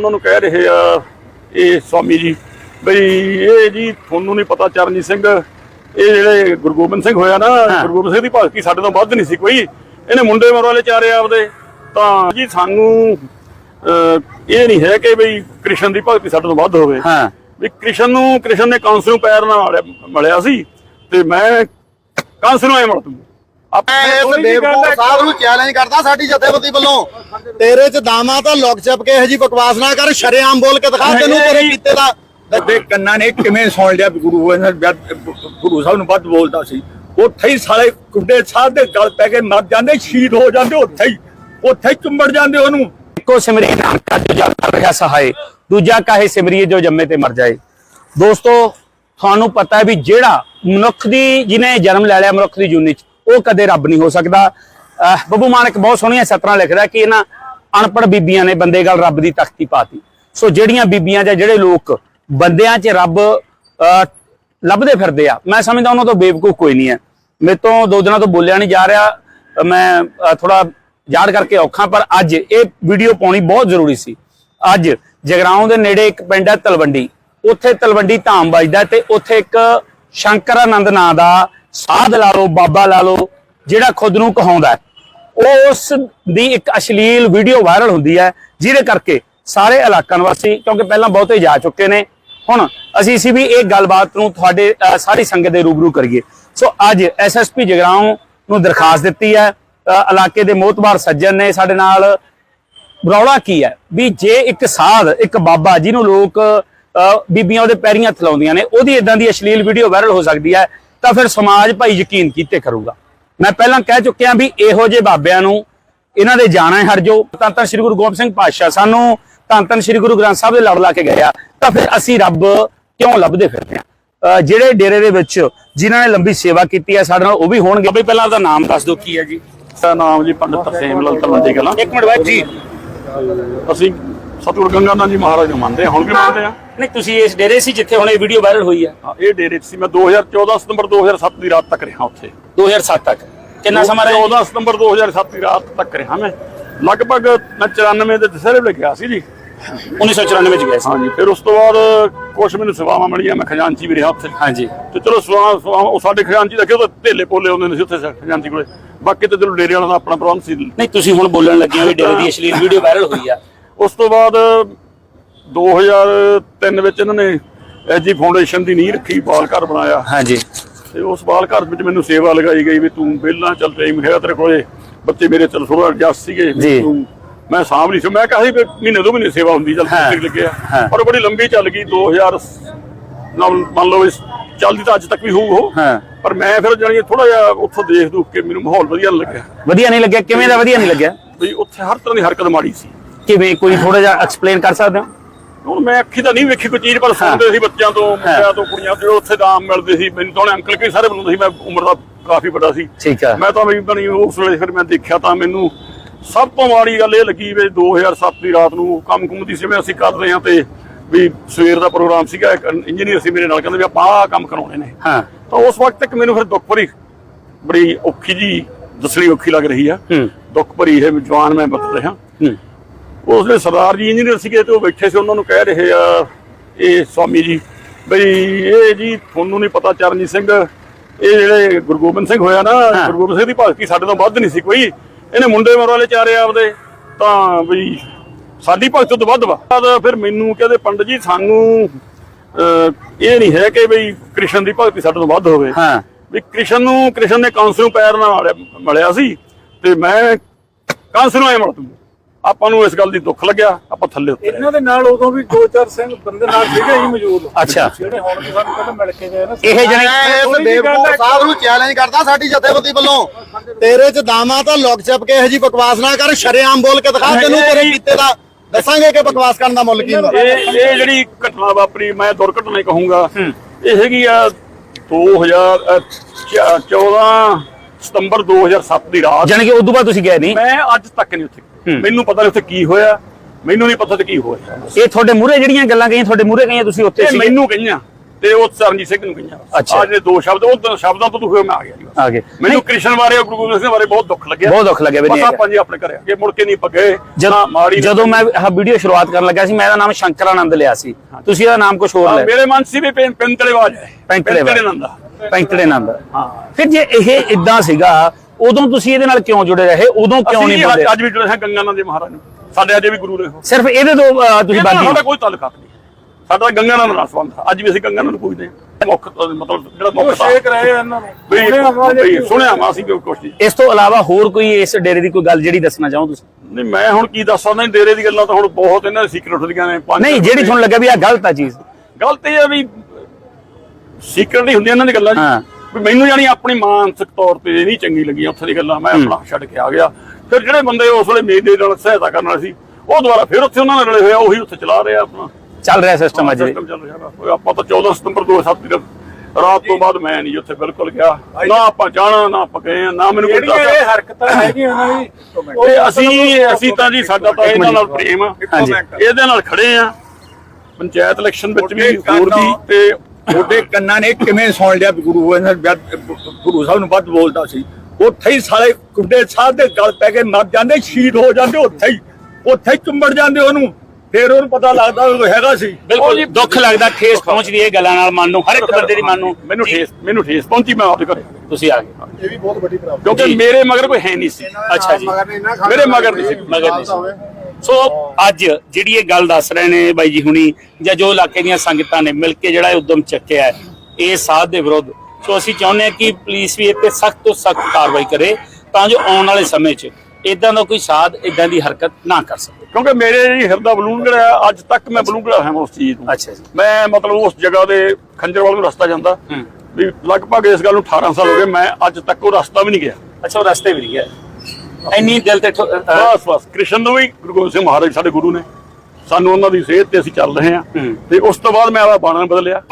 ਉਹਨਾਂ ਨੂੰ ਕਹਿ ਰਹੇ ਆ ਇਹ ਸਵਾਮੀ ਜੀ ਬਈ ਇਹ ਜੀ ਤੁਹਾਨੂੰ ਨਹੀਂ ਪਤਾ ਚਰਨਜੀਤ ਸਿੰਘ ਇਹ ਜਿਹੜੇ ਗੁਰੂ ਗੋਬਿੰਦ ਸਿੰਘ ਹੋਇਆ ਨਾ ਗੁਰੂ ਗੋਬਿੰਦ ਸਿੰਘ ਦੀ ਭਗਤੀ ਸਾਡੇ ਤੋਂ ਵੱਧ ਨਹੀਂ ਸੀ ਕੋਈ। ਇਹਨੇ ਮੁੰਡੇ ਮਰਵਾਲੇ ਚਾਰੇ ਆਪਦੇ। ਤਾਂ ਜੀ ਸਾਨੂੰ ਇਹ ਨਹੀਂ ਹੈ ਕਿ ਬਈ ਕ੍ਰਿਸ਼ਨ ਦੀ ਭਗਤੀ ਸਾਡੇ ਤੋਂ ਵੱਧ ਹੋਵੇ। ਹਾਂ। ਵੀ ਕ੍ਰਿਸ਼ਨ ਨੂੰ ਕ੍ਰਿਸ਼ਨ ਨੇ ਕੰਸ ਨੂੰ ਪੈਰ ਨਾਲ ਮਲਿਆ ਸੀ ਤੇ ਮੈਂ ਕੰਸ ਨੂੰ ਐ ਮਲ ਮੈਂ ਇਸ ਬੇਵਕੂਫ ਸਾਹਿਬ ਨੂੰ ਚੈਲੰਜ ਕਰਦਾ ਸਾਡੀ ਜਥੇਬੰਦੀ ਵੱਲੋਂ। ਤੇਰੇ ਚ ਦਾਮਾ ਤਾਂ ਲੁਕ ਚਪ ਕੇ ਇਹ ਜੀ ਬਕਵਾਸ ਨਾ ਕਰ ਸ਼ਰੇਆਮ ਬੋਲ ਕੇ ਦਿਖਾ ਤੈਨੂੰ ਤੇਰੇ ਕੀਤੇ ਦਾ। ਦੇ ਕੰਨਾਂ ਨੇ ਕਿਵੇਂ ਸੁਣ ਲਿਆ ਵੀ ਗੁਰੂ ਗੋਬਿੰਦ ਸਿੰਘ ਜਦ ਗੁਰੂ ਸਾਹਿਬ ਨੂੰ ਵੱਧ ਬੋਲਦਾ ਸੀ। ਉੱਥੇ ਹੀ ਸਾਲੇ ਕੁੱਡੇ ਸਾਹਿਬ ਦੇ ਗਲ ਪੈ ਕੇ ਮਰ ਜਾਂਦੇ ਸ਼ਹੀਦ ਹੋ ਜਾਂਦੇ ਉੱਥੇ ਹੀ। ਉੱਥੇ ਹੀ ਚੁੰਬੜ ਜਾਂਦੇ ਉਹਨੂੰ। ਇੱਕੋ ਸਿਮਰੀ ਨਾਨਕਾ ਜੋ ਜਲ ਕਰ ਰਿਹਾ ਸਹਾਏ। ਦੂਜਾ ਕਾਹੇ ਸਿਮਰੀਏ ਜੋ ਜੰਮੇ ਤੇ ਮਰ ਜਾਏ। ਦੋਸਤੋ ਤੁਹਾਨੂੰ ਪਤਾ ਹੈ ਵੀ ਜਿਹੜਾ ਮਨੁੱਖ ਦੀ ਜਿਹਨੇ ਜਨਮ ਲੈ ਲਿਆ ਮਨੁੱਖ ਦੀ ਜੂਨੀ ਚ ਉਹ ਕਦੇ ਰੱਬ ਨਹੀਂ ਹੋ ਸਕਦਾ। ਅਹ ਬੱਬੂ ਮਾਨਕ ਬਹੁਤ ਸੋਹਣੀਆਂ ਸਤਰਾਂ ਲਿਖਦਾ ਕਿ ਇਹਨਾਂ ਅਨਪੜ ਬੀਬੀਆਂ ਨੇ ਬੰਦੇ ਗੱਲ ਰੱਬ ਦੀ ਤਖਤੀ ਪਾਤੀ। ਸੋ ਜਿਹੜੀਆਂ ਬੀਬੀਆਂ ਜਾਂ ਜਿਹੜੇ ਲੋਕ ਬੰਦਿਆਂ 'ਚ ਰੱਬ ਲੱਭਦੇ ਫਿਰਦੇ ਆ ਮੈਂ ਸਮਝਦਾ ਉਹਨਾਂ ਤੋਂ ਬੇਵਕੂਫ ਕੋਈ ਨਹੀਂ ਹੈ। ਮੇਰੇ ਤੋਂ ਦੋ ਦਿਨਾਂ ਤੋਂ ਬੋਲਿਆ ਨਹੀਂ ਜਾ ਰਿਹਾ ਮੈਂ ਅਹ, ਥੋੜਾ ਯਾਦ ਕਰਕੇ ਔਖਾ ਪਰ ਅੱਜ ਇਹ ਵੀਡੀਓ ਪਾਉਣੀ ਬਹੁਤ ਜ਼ਰੂਰੀ ਸੀ। ਅੱਜ ਜਗਰਾਉਂ ਦੇ ਨੇੜੇ ਇੱਕ ਪਿੰਡ ਹੈ ਤਲਵੰਡੀ ਉੱਥੇ ਤਲਵੰਡੀ ਧਾਮ ਵੱਜਦਾ ਤੇ ਉੱਥੇ ਇੱਕ ਸ਼ੰਕਰਾਨੰਦ ਨਾਂ ਦਾ ਸਾਧ ਲਾ ਲਓ, ਬਾਬਾ ਲਾ ਲਓ, ਜਿਹੜਾ ਖੁਦ ਨੂੰ ਕਹਾਉਂਦਾ ਉਹ ਉਸ ਦੀ ਇੱਕ ਅਸ਼ਲੀਲ ਵੀਡੀਓ ਵਾਇਰਲ ਹੁੰਦੀ ਹੈ, ਜਿਹਦੇ ਕਰਕੇ ਸਾਰੇ ਇਲਾਕਾ ਵਾਸੀ ਕਿਉਂਕਿ ਪਹਿਲਾਂ ਬਹੁਤੇ ਜਾ ਚੁੱਕੇ ਨੇ, ਹੁਣ ਅਸੀਂ ਸੀ ਵੀ ਇਹ ਗੱਲਬਾਤ ਨੂੰ ਤੁਹਾਡੇ ਸਾਰੀ ਸੰਗਤ ਦੇ ਰੂਬਰੂ ਕਰੀਏ। ਸੋ ਅੱਜ ਐਸਐਸਪੀ ਜਗਰਾਉਂ ਨੂੰ ਦਰਖਾਸਤ ਦਿੱਤੀ ਹੈ ਇਲਾਕੇ ਦੇ ਮੋਤਬਾਰ ਸੱਜਣ ਨੇ ਸਾਡੇ ਨਾਲ। ਰੌਲਾ ਕੀ ਹੈ? ਵੀ ਜੇ ਇੱਕ ਸਾਧ, ਇੱਕ ਬਾਬਾ ਜਿਹਨੂੰ ਲੋਕ ਬੀਬੀਆਂ ਉਹਦੇ ਪੈਰੀਂ ਹੱਥ ਲਾਉਂਦੀਆਂ ਨੇ, ਉਹਦੀ ਇਦਾਂ ਦੀ ਅਸ਼ਲੀਲ ਵੀਡੀਓ ਵਾਇਰਲ ਹੋ ਸਕਦੀ ਹੈ ਤਾਂ ਫਿਰ ਸਮਾਜ ਭਾਈ ਯਕੀਨ ਕੀਤੇ ਕਰੂਗਾ। ਮੈਂ ਪਹਿਲਾਂ ਕਹਿ ਚੁੱਕਿਆ ਵੀ ਇਹੋ ਜਿਹੇ ਬਾਬਿਆਂ ਨੂੰ ਇਹਨਾਂ ਦੇ ਜਾਣਾ ਹੈ ਹਰ ਜੋ ਤਾਂ ਤਾਂ ਸ੍ਰੀ ਗੁਰੂ ਗੋਬਿੰਦ ਸਿੰਘ ਪਾਤਸ਼ਾਹ ਸਾਨੂੰ ਤਾਂ ਤਾਂ ਸ੍ਰੀ ਗੁਰੂ ਗ੍ਰੰਥ ਸਾਹਿਬ ਦੇ ਲੜ ਲਾ ਕੇ ਗਏ ਆ। ਤਾਂ ਫਿਰ ਅਸੀਂ ਰੱਬ ਕਿਉਂ ਲੱਭਦੇ ਫਿਰਦੇ ਆ? ਅਹ, ਜਿਹੜੇ ਡੇਰੇ ਦੇ ਵਿੱਚ ਜਿਨ੍ਹਾਂ ਨੇ ਲੰਬੀ ਸੇਵਾ ਕੀਤੀ ਹੈ ਸਾਡੇ ਨਾਲ ਉਹ ਵੀ ਹੋਣਗੇ। ਬਈ ਪਹਿਲਾਂ ਉਹਦਾ ਨਾਮ ਦੱਸ ਦਿਓ ਕੀ ਹੈ ਜੀ? ਦਾ ਨਾਮ ਜੀ ਪੰਡਤ ਤਰਸੇਮ ਲਾਲ ਤਲਵੰਡੀ ਕਲਾਂ। ਇੱਕ ਮਿੰਟ ਬਾਅਦ ਜੀ। ਅਸੀਂ ਸਤਿਗੁਰ ਗੰਗਾਨੰਦ ਜੀ ਮਹਾਰਾਜ ਨੂੰ ਮੰਨਦੇ ਹਾਂ ਹੁਣ ਵੀ ਮੰਨਦੇ ਹਾਂ। ਨਹੀਂ ਤੁਸੀਂ ਇਸ ਡੇਰੇ ਸੀ ਜਿੱਥੇ ਹੁਣ ਇਹ ਵੀਡੀਓ ਵਾਇਰਲ ਹੋਈ ਹੈ ਹਾਂ, ਇਹ ਡੇਰੇ 'ਚ ਸੀ। ਮੈਂ 2014 ਸਤੰਬਰ 2007 ਦੀ ਰਾਤ ਤੱਕ ਰਿਹਾ ਉੱਥੇ। 2007 ਤੱਕ। ਕਿੰਨਾ ਸਮਾਂ ਰਿਹਾ? 14 ਸਤੰਬਰ 2007 ਦੀ ਰਾਤ ਤੱਕ ਰਿਹਾ ਮੈਂ। ਲਗਭਗ ਮੈਂ 94 ਦੇ ਦਸਹਿਰੇ ਵੇਲੇ ਗਿਆ ਸੀ ਜੀ। 1994 ਚ ਗਿਆ ਸੀ। ਹਾਂਜੀ ਫਿਰ ਉਸ ਤੋਂ ਬਾਅਦ ਕੁਝ ਮੈਨੂੰ ਸੇਵਾਵਾਂ ਮਿਲੀਆਂ ਮੈਂ ਖਜ਼ਾਨਚੀ ਵੀ ਰਿਹਾ ਉੱਥੇ। ਹਾਂਜੀ। ਤੇ ਚਲੋ ਸੇਵਾ ਸੇਵਾ ਉਹ ਸਾਡੇ ਖਜ਼ਾਨਚੀ ਦਾ ਕਿਉਂ ਢੇਲੇ ਪੋਲੇ ਆਉਂਦੇ ਨੇ ਸੀ ਉੱਥੇ ਖਜ਼ਾਨਚੀ ਕੋਲੇ। ਬਾਕੀ ਤੇ ਚਲੋ ਡੇਰੇ ਵਾਲਾ ਦਾ ਆਪਣਾ ਪ੍ਰਬੰਧ ਸੀ। ਨਹੀਂ ਤੁਸੀਂ ਹੁਣ ਬੋਲਣ ਲੱਗੇ ਹੋ ਵੀ ਡੇਰੇ ਦੀ ਅਸ਼ਲੀਲ ਵੀਡੀਓ ਵਾਇਰਲ ਹੋਈ ਆ। ਉਸ ਤੋਂ ਬਾਅਦ 2003 ਵਿੱਚ ਇਹਨਾਂ ਨੇ ਐਸਜੀ ਫਾਊਂਡੇਸ਼ਨ ਦੀ ਨੀਂਹ ਰੱਖੀ ਬਾਲ ਘਰ ਬਣਾਇਆ। ਹਾਂਜੀ। ਤੇ ਉਸ ਬਾਲ ਘਰ ਵਿੱਚ ਮੈਨੂੰ ਸੇਵਾ ਲਗਾਈ ਗਈ ਵੀ ਤੂੰ ਪਹਿਲਾਂ ਚੱਲ ਟਾਈਮ ਹੈਗਾ ਤੇਰੇ ਕੋਲੇ। ਬੱਚੇ ਮੇਰੇ ਚੱਲ ਥੋੜਾ ਐਡਜਸਟ ਸੀਗੇ। ਤੂੰ ਮੈਂ ਸਾਂਭ ਨਹੀਂ ਸੀ ਮੈਂ ਕਿਹਾ ਸੀ ਵੀ ਮਹੀਨੇ ਦੋ ਮਹੀਨੇ ਸੇਵਾ ਹੁੰਦੀ ਚੱਲ ਠੀਕ ਲੱਗਿਆ। ਪਰ ਬੜੀ ਲੰਬੀ ਚੱਲ ਗਈ 2000 ਨਾਲ ਮੰਨ ਲਓ ਇਸ ਚੱਲਦੀ ਤਾਂ ਅੱਜ ਤੱਕ ਵੀ ਹੋਊ ਉਹ। ਪਰ ਮੈਂ ਫਿਰ ਜਾਨੀ ਥੋੜਾ ਜਿਹਾ ਉੱਥੋਂ ਦੇਖ ਦੂਖ ਕੇ ਮੈਨੂੰ ਮਾਹੌਲ ਵਧੀਆ ਨਹੀਂ ਲੱਗਿਆ। ਵਧੀਆ ਨਹੀਂ ਲੱਗਿਆ? ਕਿਵੇਂ ਦਾ ਵਧੀਆ ਨਹੀਂ ਲੱਗਿਆ? ਵੀ ਉੱਥੇ ਹਰ ਤਰ੍ਹਾਂ ਦੀ ਹਰਕਤ ਮਾੜੀ ਸੀ। ਕਿਵੇਂ? ਕੋਈ ਥੋੜਾ ਜਿਹਾ ਐਕਸਪਲੇਨ ਕਰ ਸਕਦੇ ਹੋ? ਹੁਣ ਮੈਂ ਅੱਖੀ ਤਾਂ ਨਹੀਂ ਵੇਖੀ ਕੋਈ ਚੀਜ਼ ਪਰ ਸੁਣਦੇ ਸੀ ਬੱਚਿਆਂ ਤੋਂ ਮੁੰਡਿਆਂ ਤੋਂ ਕੁੜੀਆਂ ਤੋਂ ਉੱਥੇ ਦਾਮ ਮਿਲਦੇ ਸੀ। ਮੈਨੂੰ ਤਾਂ ਅੰਕਲ ਕਈ ਸਾਰੇ ਬੁਲਾਉਂਦੇ ਸੀ ਮੈਂ ਉਮਰ ਦਾ ਕਾਫੀ ਵੱਡਾ ਸੀ। ਠੀਕ ਆ। ਮੈਂ ਤਾਂ ਵੀ ਬਣੀ ਉਸ ਵੇਲੇ ਫਿਰ ਮੈਂ ਦੇਖਿਆ ਤਾਂ ਮੈਨੂੰ ਸਭ ਤੋਂ ਮਾੜੀ ਗੱਲ ਇਹ ਲੱਗੀ ਵੀ 2007 ਦੀ ਰਾਤ ਨੂੰ ਕੰਮ ਕੁੰਮ ਦੀ ਜਿਵੇਂ ਅਸੀਂ ਕਰਦੇ ਹਾਂ ਤੇ ਵੀ ਸਵੇਰ ਦਾ ਪ੍ਰੋਗਰਾਮ ਸੀਗਾ ਇੱਕ ਇੰਜੀਨੀਅਰ ਸੀ ਮੇਰੇ ਨਾਲ ਕਹਿੰਦੇ ਵੀ ਆਪਾਂ ਆਹ ਕੰਮ ਕਰਾਉਣੇ ਨੇ। ਹਾਂ। ਤਾਂ ਉਸ ਵਕਤ ਤੱਕ ਮੈਨੂੰ ਫਿਰ ਦੁੱਖ ਭਰੀ ਬੜੀ ਔਖੀ ਜੀ ਦੱਸਣੀ ਔਖੀ ਲੱਗ ਰਹੀ ਆ। ਦੁੱਖ ਭਰੀ ਇਹ ਜਵਾਨ ਮੈਂ ਬਤ ਰਿਹਾ। ਉਸ ਵੇਲੇ ਸਰਦਾਰ ਜੀ ਇੰਜੀਨੀਅਰ ਸੀਗੇ ਤੇ ਉਹ ਬੈਠੇ ਸੀ ਉਹਨਾਂ ਨੂੰ ਕਹਿ ਰਹੇ ਆ ਇਹ ਸਵਾਮੀ ਜੀ ਬਈ ਇਹ ਜੀ ਤੁਹਾਨੂੰ ਨਹੀਂ ਪਤਾ ਚਰਨਜੀਤ ਸਿੰਘ ਇਹ ਜਿਹੜੇ ਗੁਰੂ ਗੋਬਿੰਦ ਸਿੰਘ ਹੋਇਆ ਨਾ ਹਾਂ। ਗੁਰੂ ਗੋਬਿੰਦ ਸਿੰਘ ਦੀ ਭਗਤੀ ਸਾਡੇ ਤੋਂ ਵੱਧ ਨਹੀਂ ਸੀ ਕੋਈ। ਇਹਨੇ ਮੁੰਡੇ ਮਰਵਾਲੇ ਚਾਰੇ ਆਪਦੇ ਤਾਂ ਬਈ ਸਾਡੀ ਭਗਤ ਤੋਂ ਵੱਧ ਵਾ। ਫਿਰ ਮੈਨੂੰ ਕਹਿੰਦੇ ਪੰਡਤ ਜੀ ਸਾਨੂੰ ਇਹ ਨਹੀਂ ਹੈ ਕਿ ਬਈ ਕ੍ਰਿਸ਼ਨ ਦੀ ਭਗਤੀ ਸਾਡੇ ਤੋਂ ਵੱਧ ਹੋਵੇ। ਹਾਂ। ਵੀ ਕ੍ਰਿਸ਼ਨ ਨੂੰ ਕ੍ਰਿਸ਼ਨ ਨੇ ਕੰਸ ਨੂੰ ਪੈਰ ਨਾਲ ਮਲਿਆ ਸੀ ਤੇ ਮੈਂ ਕੰਸ ਨੂੰ ਐ ਮਲ ਦੂੰ ਆਪਾਂ ਨੂੰ ਇਸ ਗੱਲ ਦੀ ਦੁੱਖ ਲੱਗਿਆ ਆਪਾਂ ਥੱਲੇ ਉੱਤਰੇ। ਇਹਨਾਂ ਦੇ ਨਾਲ ਉਦੋਂ ਵੀ ਦੋ ਚਾਰ ਸਿੰਘ ਬੰਦੇ ਨਾਲ ਸੀਗੇ ਹੀ ਮੌਜੂਦ। ਅੱਛਾ। ਜਿਹੜੇ ਹੁਣ ਵੀ ਸਾਨੂੰ ਪਹਿਲਾਂ ਮਿਲ ਕੇ ਗਏ ਨਾ ਇਹ ਮੈਂ ਇਸ ਬੇਵਕੂਫ। ਸਾਹਿਬ ਨੂੰ ਚੈਲੰਜ ਕਰਦਾ ਸਾਡੀ ਜਥੇਬੰਦੀ ਵੱਲੋਂ। ਤੇਰੇ ਚ ਦਾਮਾ ਤਾਂ ਲੁਕ ਚਪ ਕੇ ਇਹ ਜੀ ਬਕਵਾਸ ਨਾ ਕਰ ਸ਼ਰੇਆਮ ਬੋਲ ਕੇ ਦਿਖਾ ਤੈਨੂੰ ਤੇਰੇ ਕੀਤੇ ਦਾ। ਦੱਸਾਂਗੇ ਕਿ ਬਕਵਾਸ ਕਰਨ ਦਾ ਮੁੱਲ ਕੀ ਹੁੰਦਾ? ਇਹ ਇਹ ਜਿਹੜੀ ਘਟਨਾ ਵਾਪਰੀ ਮੈਂ ਦੁਰਘਟਨਾ ਹੀ ਕਹੂੰਗਾ। ਇਹ ਹੈਗੀ ਆ 2014 ਸਤੰਬਰ 2007 ਦੀ ਰਾਤ। ਜਾਣੀ ਕਿ ਉਦੋਂ ਬਾਅਦ ਤੁਸੀਂ ਗਏ ਨਹੀਂ? ਮੈਂ ਅੱਜ ਤੱਕ ਨਹੀਂ ਉੱਥੇ ਮੈਨੂੰ ਪਤਾ ਨਹੀਂ ਉੱਥੇ ਕੀ ਹੋਇਆ ਮੈਨੂੰ ਨਹੀਂ ਪਤਾ ਤੇ ਕੀ ਹੋਇਆ। ਇਹ ਤੁਹਾਡੇ ਮੂਹਰੇ ਜਿਹੜੀਆਂ ਗੱਲਾਂ ਕਹੀਆਂ ਤੁਹਾਡੇ ਮੂਹਰੇ ਕਹੀਆਂ ਤੁਸੀਂ ਉੱਥੇ ਇਹ ਸੀ ਮੈਨੂੰ ਕਹੀਆਂ ਤੇ ਉਹ ਚਰਨਜੀਤ ਸਿੰਘ ਨੂੰ ਅੱਛਾ। ਅੱਜ ਨੇ ਦੋ ਸ਼ਬਦ ਉਹ ਦੋ ਸ਼ਬਦਾਂ ਤੋਂ ਦੁਖੇ ਮੈਂ ਆ ਗਿਆ। ਆ ਗਏ। ਮੈਨੂੰ ਕ੍ਰਿਸ਼ਨ ਬਾਰੇ ਗੁਰੂ ਗੋਬਿੰਦ ਸਿੰਘ ਬਾਰੇ ਬਹੁਤ ਦੁੱਖ ਲੱਗਿਆ। ਬਹੁਤ ਦੁੱਖ ਲੱਗਿਆ ਵੀ ਬਸ ਨਹੀਂ ਆਪਾਂ ਜੀ ਆਪਣੇ ਘਰੇ ਅੱਗੇ ਮੁੜ ਕੇ ਨਹੀਂ ਪੱਗੇ ਜਦੋਂ ਮਾੜੀ ਜਦੋਂ ਮੈਂ ਆਹ ਵੀਡੀਓ ਸ਼ੁਰੂਆਤ ਕਰਨ ਲੱਗਾ ਸੀ ਮੈਂ ਇਹਦਾ ਨਾਮ ਸ਼ੰਕਰਾਨੰਦ ਲਿਆ ਸੀ। ਤੁਸੀਂ ਇਹਦਾ ਨਾਮ ਕੁਝ ਹੋਰ ਲਿਆ। ਮੇਰੇ ਮਨ ਸੀ ਵੀ ਪਿੰ- ਪਿੰਤਲੇਵਾਜ ਹੈ। ਪੈਂਤੜੇ ਨੰਦਾ ਪੈਂਤੜੇ ਨੰਦ ਹਾਂ। ਫਿਰ ਜੇ ਇਹ ਇਦਾਂ ਸੀਗਾ ਉਦੋਂ ਤੁਸੀਂ ਇਹਦੇ ਨਾਲ ਕਿਉਂ ਜੁੜੇ ਰਹੇ? ਉਦੋਂ ਕਿਉਂ ਨਹੀਂ ਅਸੀਂ ਬੋਲੇ ਅੱਜ ਵੀ ਜੁੜੇ ਹਾਂ ਗੰਗਾ ਨੰਦ ਦੇ ਮਹਾਰਾਜ ਨੂੰ। ਸਾਡੇ ਅਜੇ ਵੀ ਗੁਰੂ ਨੇ ਸਿਰਫ ਇਹਦੇ ਤੋਂ ਤੁਸੀਂ ਇਹਦਾ ਸਾਡਾ ਕੋਈ ਤਾਲੁਕਾਤ ਨਹੀਂ। ਸਾਡਾ ਗੰਗਾ ਨੰਦ ਨਾਲ ਸੰਬੰਧ ਹੈ। ਅੱਜ ਵੀ ਅਸੀਂ ਗੰਗਾ ਨੰਦ ਨੂੰ ਪੁੱਛਦੇ ਹਾਂ ਮੁੱਖ ਮਤਲਬ ਜਿਹੜਾ ਉਹ ਮੁੱਖ ਸ਼ੇਕ ਰਹੇ ਇਹਨਾਂ ਨੂੰ। ਵੀ ਉਹਨੇ ਆਵਾਜ਼ ਵੀ ਸੁਣਿਆ ਮਾ ਅਸੀਂ ਕੋਈ ਕੁਛ ਨਹੀਂ। ਇਸ ਤੋਂ ਇਲਾਵਾ ਹੋਰ ਕੋਈ ਇਸ ਡੇਰੇ ਦੀ ਕੋਈ ਗੱਲ ਜਿਹੜੀ ਦੱਸਣਾ ਚਾਹੋ ਤੁਸੀਂ? ਨਹੀਂ ਮੈਂ ਹੁਣ ਕੀ ਦੱਸ? ਡੇਰੇ ਦੀ ਗੱਲਾਂ ਤਾਂ ਹੁਣ ਬਹੁਤ ਇਹਨਾਂ ਦੇ ਸੀਕ੍ਰੇਟ ਨੇ। ਪੰਜ ਨਹੀਂ ਜਿਹੜੀ ਤੁਹਾਨੂੰ ਲੱਗਾ ਵੀ ਆ ਗਲਤ ਆ ਚੀਜ਼। ਗਲਤ ਇਹ ਆ ਵੀ ਸੀਕ੍ਰੇਟ ਨਹੀਂ ਹੁੰਦੀਆਂ ਇਹਨਾਂ ਦੀ ਗੱਲਾਂ ਜੀ। ਵੀ ਮੈਨੂੰ ਜਾਨੀ ਆਪਣੀ ਮਾਨਸਿਕ ਤੌਰ ਤੇ ਨਹੀਂ ਚੰਗੀ ਲੱਗੀਆਂ ਉੱਥੇ ਦੀ ਗੱਲਾਂ ਮੈਂ ਆਪਣਾ ਛੱਡ ਕੇ ਆ ਗਿਆ। ਫਿਰ ਜਿਹੜੇ ਬੰਦੇ ਉਸ ਵੇਲੇ ਮੇਰੇ ਨਾਲ ਸਹਾਇਤਾ ਕਰਨ ਵਾਲੇ ਸੀ ਉਹ ਦੁਬਾਰਾ ਫਿਰ ਉੱਥੇ ਉਹਨਾਂ ਨਾਲ ਰਲੇ ਹੋਇਆ ਉਹੀ ਉੱਥੇ ਚਲਾ ਰਿਹਾ ਆਪਣਾ। ਚੱਲ ਰਿਹਾ ਸਿਸਟਮ ਅੱਜ ਆਪਾਂ ਤਾਂ 14 ਸਤੰਬਰ 2007 ਦੀ ਰਾਤ ਤੋਂ ਬਾਅਦ ਮੈਂ ਨਹੀਂ ਉੱਥੇ ਬਿਲਕੁਲ ਗਿਆ। ਨਾ ਆਪਾਂ ਜਾਣਾ ਨਾ ਆਪਾਂ ਗਏ ਨਾ ਮੈਨੂੰ ਕੋਈ ਇਹ ਹਰਕਤਾਂ ਹੈਗੀਆਂ ਉਹਨਾਂ ਦੀ ਤੇ ਅਸੀਂ ਅਸੀਂ ਤਾਂ ਜੀ ਸਾਡਾ ਤਾਂ ਇਹਨਾਂ ਨਾਲ ਪ੍ਰੇਮ ਆ। ਇਹਦੇ ਨਾਲ ਖੜੇ ਆ। ਪੰਚਾਇਤ ਇਲੈਕਸ਼ਨ ਵਿੱਚ ਵੀ ਹੋਰ ਵੀ? ਤੇ ਉਹਦੇ ਕੰਨਾਂ ਨੇ ਕਿਵੇਂ ਸੁਣ ਲਿਆ ਵੀ ਗੁਰੂ ਗੋਬਿੰਦ ਗੁਰੂ ਸਾਹਿਬ ਨੂੰ ਵੱਧ ਬੋਲਦਾ ਸੀ। ਉੱਥੇ ਹੀ ਸਾਲੇ ਕੁੰਡੇ ਸਾਹਿਬ ਦੇ ਗਲ ਪੈ ਕੇ ਮਰ ਜਾਂਦੇ ਸ਼ਹੀਦ ਹੋ ਜਾਂਦੇ ਉੱਥੇ ਹੀ। ਉੱਥੇ ਹੀ ਚੁੰਮੜ ਜਾਂਦੇ ਉਹਨੂੰ। ਫਿਰ ਉਹਨੂੰ ਪਤਾ ਲੱਗਦਾ ਉਹ ਹੈਗਾ ਸੀ। ਬਿਲਕੁਲ ਜੀ ਦੁੱਖ ਲੱਗਦਾ ਠੇਸ ਪਹੁੰਚਦੀ ਇਹ ਗੱਲਾਂ ਨਾਲ ਮਨ ਨੂੰ ਹਰ ਇੱਕ ਬੰਦੇ ਦੀ ਮਨ ਨੂੰ। ਮੈਨੂੰ ਠੇਸ ਮੈਨੂੰ ਠੇਸ ਪਹੁੰਚੀ ਮੈਂ ਆਪਦੇ ਘਰੇ। ਤੁਸੀਂ ਆ ਗਏ। ਇਹ ਵੀ ਬਹੁਤ ਵੱਡੀ ਪ੍ਰਾਪਤੀ ਕਿਉਂਕਿ। ਮੇਰੇ ਮਗਰ ਕੋਈ ਹੈ ਨਹੀਂ ਸੀ। ਅੱਛਾ ਜੀ। ਮੇਰੇ ਮਗਰ ਨਹੀਂ ਸੀ। ਮਗਰ ਨਹੀਂ ਸੀ। ਸੋ ਅੱਜ ਜਿਹੜੀ ਇਹ ਗੱਲ ਦੱਸ ਰਹੇ ਨੇ ਬਾਈ ਜੀ ਹੁਣੀ ਜਾਂ ਜੋ ਇਲਾਕੇ ਦੀਆਂ ਸੰਗਤਾਂ ਨੇ ਮਿਲ ਕੇ ਜਿਹੜਾ ਇਹ ਉਦਮ ਚੱਕਿਆ ਹੈ ਇਹ ਸਾਧ ਦੇ ਵਿਰੁੱਧ। ਸੋ ਅਸੀਂ ਚਾਹੁੰਦੇ ਹਾਂ ਕਿ ਪੁਲਿਸ ਵੀ ਇੱਥੇ ਸਖਤ ਤੋਂ ਸਖਤ ਕਾਰਵਾਈ ਕਰੇ ਤਾਂ ਜੋ ਆਉਣ ਵਾਲੇ ਸਮੇਂ 'ਚ ਇਦਾਂ ਦਾ ਕੋਈ ਸਾਧ ਇਦਾਂ ਦੀ ਹਰਕਤ ਨਾ ਕਰ ਸਕੇ। ਕਿਉਂਕਿ ਮੇਰੇ ਜੀ ਹਿਰਦਾ ਬਲੂੰਗੜਾ ਹੈ ਅੱਜ ਤੱਕ ਮੈਂ ਬਲੂੰਗੜਾ ਹਾਂ ਉਸ ਚੀਜ਼ ਨੂੰ। ਅੱਛਾ ਜੀ। ਮੈਂ ਮਤਲਬ ਉਸ ਜਗ੍ਹਾ ਦੇ ਖੰਜਰਵਾਲ ਨੂੰ ਰਸਤਾ ਜਾਂਦਾ। ਵੀ ਲਗਭਗ ਇਸ ਗੱਲ ਨੂੰ 18 ਸਾਲ ਹੋ ਗਏ ਮੈਂ ਅੱਜ ਤੱਕ ਉਹ ਰਸਤਾ ਵੀ ਨਹੀਂ ਗਿਆ। ਅੱਛਾ ਉਹ ਰਸਤੇ ਵੀ ਨਹੀਂ ਹੈ ਇੰਨੀ ਦਿਲ ਤੇ ਠੋ- ਅਹ, ਬਸ ਬਸ ਕ੍ਰਿਸ਼ਨ ਨੂੰ ਵੀ ਗੁਰੂ ਗੋਬਿੰਦ ਸਿੰਘ ਮਹਾਰਾਜ ਸਾਡੇ ਗੁਰੂ ਨੇ ਸਾਨੂੰ ਉਹਨਾਂ ਦੀ ਸੇਧ ਤੇ ਅਸੀਂ ਚੱਲ ਰਹੇ ਹਾਂ। ਤੇ ਉਸ ਤੋਂ ਬਾਅਦ ਮੈਂ ਆਪਣਾ ਬਾਣਾ ਬਦਲਿਆ।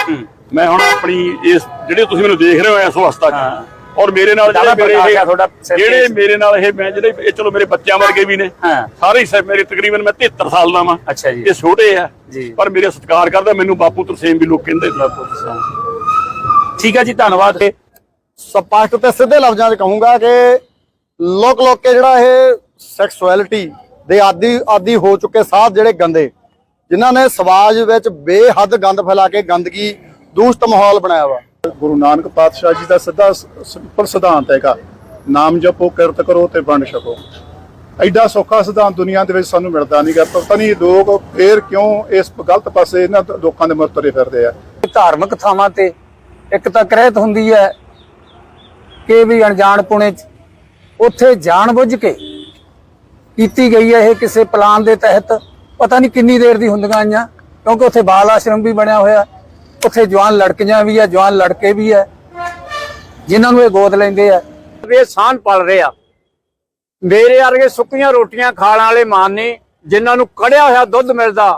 ਮੈਂ ਹੁਣ ਆਪਣੀ ਇਸ ਜਿਹੜੇ ਤੁਸੀਂ ਮੈਨੂੰ ਦੇਖ ਰਹੇ ਹੋ ਇਸ ਅਵਸਥਾ 'ਚ। ਔਰ ਮੇਰੇ ਨਾਲ ਦਾਦਾ ਜਿਹੜੇ ਮੇਰੇ ਪ੍ਰਕਾਸ਼ ਆ ਇਹ- ਤੁਹਾਡਾ ਸਿਰ ਤੇ। ਜਿਹੜੇ ਮੇਰੇ ਨਾਲ ਇਹ ਮੈਂ ਜਿਹੜੇ ਇਹ ਚਲੋ ਮੇਰੇ ਬੱਚਿਆਂ ਵਰਗੇ ਵੀ ਨੇ ਹਾਂ। ਸਾਰੇ ਹੀ ਸਭ ਮੇਰੇ ਤਕਰੀਬਨ ਮੈਂ 73 ਸਾਲ ਦਾ ਵਾਂ ਅੱਛਾ ਜੀ। ਇਹ ਛੋਟੇ ਆ ਜੀ। ਪਰ ਮੇਰੇ ਸਤਿਕਾਰ ਕਰਦਾ ਮੈਨੂੰ ਬਾਪੂ ਤਰਸੇਮ ਵੀ ਲੋਕ ਕਹਿੰਦੇ ਠੀਕ ਹੈ ਜੀ ਧੰਨਵਾਦ ਸਪਸ਼ਟ ਤੇ ਸਿੱਧੇ ਲਫ਼ਜ਼ਾਂ 'ਚ ਕਹੂੰਗਾ ਕਿ ਲੋਕ ਲੋਕ ਕੇ ਜਿਹੜਾ ਇਹ ਸੈਕਸੁਅਲਿਟੀ ਦੇ ਆਦੀ ਆਦੀ ਹੋ ਚੁੱਕੇ ਸਾਧ ਜਿਹੜੇ ਗੰਦੇ ਜਿਨ੍ਹਾਂ ਨੇ ਸਮਾਜ ਵਿੱਚ ਬੇਹੱਦ ਗੰਦ ਫੈਲਾ ਕੇ ਗੰਦਗੀ ਦੂਸ਼ਿਤ ਮਾਹੌਲ ਬਣਾਇਆ ਵਾ। ਗੁਰੂ ਨਾਨਕ ਪਾਤਸ਼ਾਹ ਜੀ ਦਾ ਸਿੱਧਾ ਸਿੰਪਲ ਸਿਧਾਂਤ ਹੈਗਾ ਨਾਮ ਜਪੋ ਕਿਰਤ ਕਰੋ ਤੇ ਵੰਡ ਛਕੋ। ਐਡਾ ਸੌਖਾ ਸਿਧਾਂਤ ਦੁਨੀਆ ਦੇ ਵਿੱਚ ਸਾਨੂੰ ਮਿਲਦਾ ਨਹੀਂਗਾ ਪਤਾ ਨਹੀਂ ਲੋਕ ਫੇਰ ਕਿਉਂ ਇਸ ਗਲਤ ਪਾਸੇ ਇਹਨਾਂ ਲੋਕਾਂ ਦੇ ਮਤ ਤੁਰੇ ਫਿਰਦੇ ਆ। ਧਾਰਮਿਕ ਥਾਵਾਂ ਤੇ ਇੱਕ ਤਾਂ ਕ੍ਰਹਿਤ ਹੁੰਦੀ ਹੈ ਕਿ ਵੀ ਅਣਜਾਣ ਪੁਣੇ ਚ ਉੱਥੇ ਜਾਣਬੁੱਝ ਕੇ ਕੀਤੀ ਗਈ ਹੈ ਇਹ ਕਿਸੇ ਪਲਾਨ ਦੇ ਤਹਿਤ। ਪਤਾ ਨਹੀਂ ਕਿੰਨੀ ਦੇਰ ਦੀ ਹੁੰਦੀਆਂ ਆਈਆਂ ਕਿਉਂਕਿ ਉੱਥੇ ਬਾਲ ਆਸ਼ਰਮ ਵੀ ਬਣਿਆ ਹੋਇਆ। ਉੱਥੇ ਜਵਾਨ ਲੜਕੀਆਂ ਵੀ ਆ ਜਵਾਨ ਲੜਕੇ ਵੀ ਆ ਜਿਨ੍ਹਾਂ ਨੂੰ ਇਹ ਗੋਦ ਲੈਂਦੇ ਆ। ਇਹ ਸਾਨ ਪਲ ਰਿਹਾ ਮੇਰੇ ਵਰਗੇ ਸੁੱਕੀਆਂ ਰੋਟੀਆਂ ਖਾਣ ਵਾਲੇ ਮਾਨ ਨੇ ਜਿਨ੍ਹਾਂ ਨੂੰ ਕੜਿਆ ਹੋਇਆ ਦੁੱਧ ਮਿਲਦਾ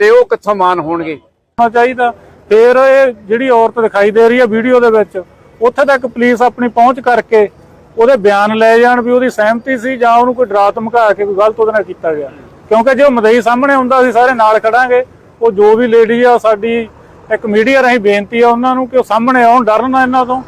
ਤੇ ਉਹ ਕਿੱਥੋਂ ਮਾਨ ਹੋਣਗੇ? ਹੋਣਾ ਚਾਹੀਦਾ। ਫਿਰ ਇਹ ਜਿਹੜੀ ਔਰਤ ਦਿਖਾਈ ਦੇ ਰਹੀ ਹੈ ਵੀਡੀਓ ਦੇ ਵਿੱਚ ਉੱਥੇ ਤੱਕ ਪੁਲਿਸ ਆਪਣੀ ਪਹੁੰਚ ਕਰਕੇ ਉਹਦੇ ਬਿਆਨ ਲੈ ਜਾਣ ਵੀ ਉਹਦੀ ਸਹਿਮਤੀ ਸੀ ਜਾਂ ਉਹਨੂੰ ਕੋਈ ਡਰਾ ਧਮਕਾ ਕੇ ਕੋਈ ਗਲਤ ਉਹਦੇ ਨਾਲ ਕੀਤਾ ਗਿਆ। ਕਿਉਂਕਿ ਜੇ ਉਹ ਮਦਈ ਸਾਹਮਣੇ ਹੁੰਦਾ ਅਸੀਂ ਸਾਰੇ ਨਾਲ ਖੜਾਂਗੇ। ਉਹ ਜੋ ਵੀ ਲੇਡੀ ਆ, ਸਾਡੀ ਇੱਕ ਮੀਡੀਆ ਰਾਹੀਂ ਬੇਨਤੀ ਆ ਉਹਨਾਂ ਨੂੰ ਕਿ ਉਹ ਸਾਹਮਣੇ ਆਉਣ, ਡਰਨ ਨਾ ਇਹਨਾਂ ਤੋਂ।